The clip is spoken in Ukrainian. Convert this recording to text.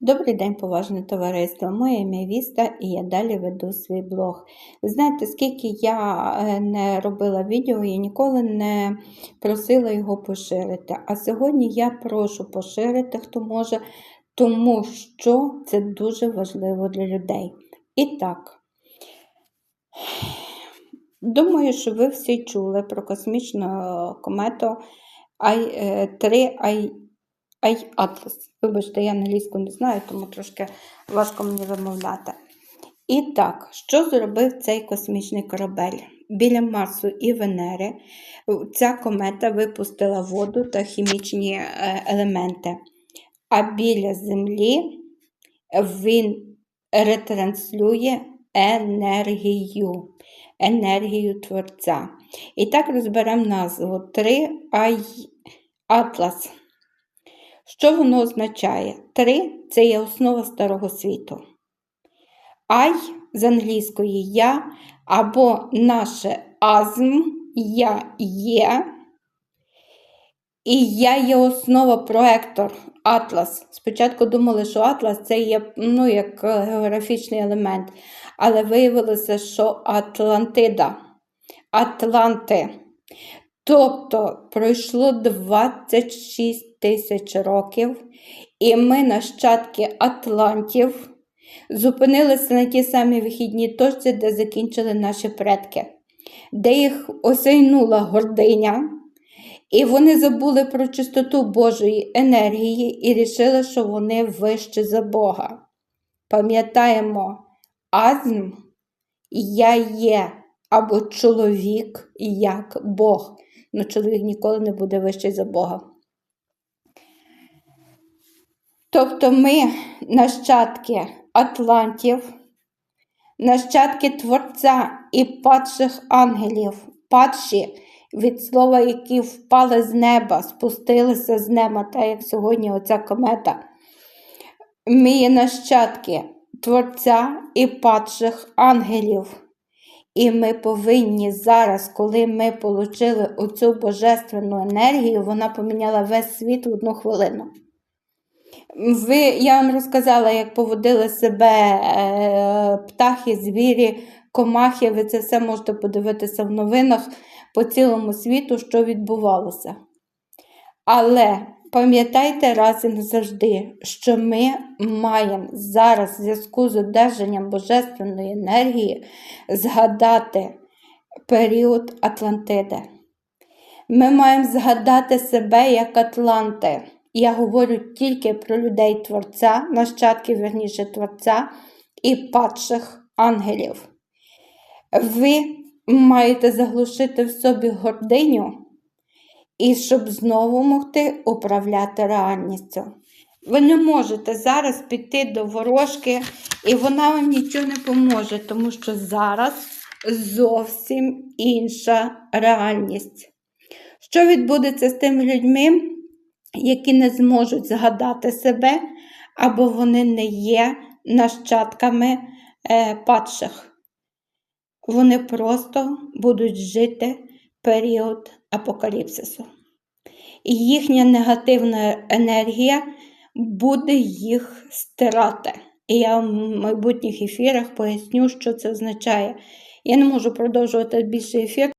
Добрий день, поважне товариство. Моє ім'я Віста і я далі веду свій блог. Ви знаєте, скільки я е, не робила відео, я ніколи не просила його поширити. А сьогодні я прошу поширити, хто може, тому що це дуже важливо для людей. І так, думаю, що ви всі чули про космічну комету 3 I Ай, Атлас. Вибачте, я англійську не знаю, тому трошки важко мені вимовляти. І так, що зробив цей космічний корабель? Біля Марсу і Венери ця комета випустила воду та хімічні е, елементи. А біля Землі він ретранслює енергію, енергію Творця. І так розберемо назву 3 Ай Атлас. Що воно означає? Три це є основа старого світу. Ай з англійської я або наше азм я є. І я є основа проектор Атлас. Спочатку думали, що Атлас це є ну, як географічний елемент, але виявилося, що Атлантида, Атланти. Тобто пройшло 26 тисяч років, і ми, нащадки Атлантів, зупинилися на тій самій вихідній точці, де закінчили наші предки, де їх осяйнула гординя, і вони забули про чистоту Божої енергії і рішили, що вони вище за Бога. Пам'ятаємо, азм я є або чоловік як Бог. Ну, чоловік ніколи не буде вищий за Бога. Тобто ми нащадки Атлантів, нащадки Творця і падших ангелів, падші від слова, які впали з неба, спустилися з неба, так як сьогодні оця комета. Ми є нащадки Творця і падших ангелів. І ми повинні зараз, коли ми отримали оцю божественну енергію, вона поміняла весь світ в одну хвилину. Ви, Я вам розказала, як поводили себе е, птахи, звірі, комахи. Ви це все можете подивитися в новинах по цілому світу, що відбувалося. Але пам'ятайте раз і назавжди, що ми маємо зараз в зв'язку з одержанням божественної енергії згадати період Атлантиди. Ми маємо згадати себе як Атланти. Я говорю тільки про людей Творця, нащадків, верніше Творця і падших ангелів. Ви маєте заглушити в собі гординю, і щоб знову могти управляти реальністю. Ви не можете зараз піти до ворожки, і вона вам нічого не поможе, тому що зараз зовсім інша реальність. Що відбудеться з тими людьми, які не зможуть згадати себе, або вони не є нащадками е, падших? Вони просто будуть жити період апокаліпсису. І їхня негативна енергія буде їх стирати. І я в майбутніх ефірах поясню, що це означає. Я не можу продовжувати більше ефір.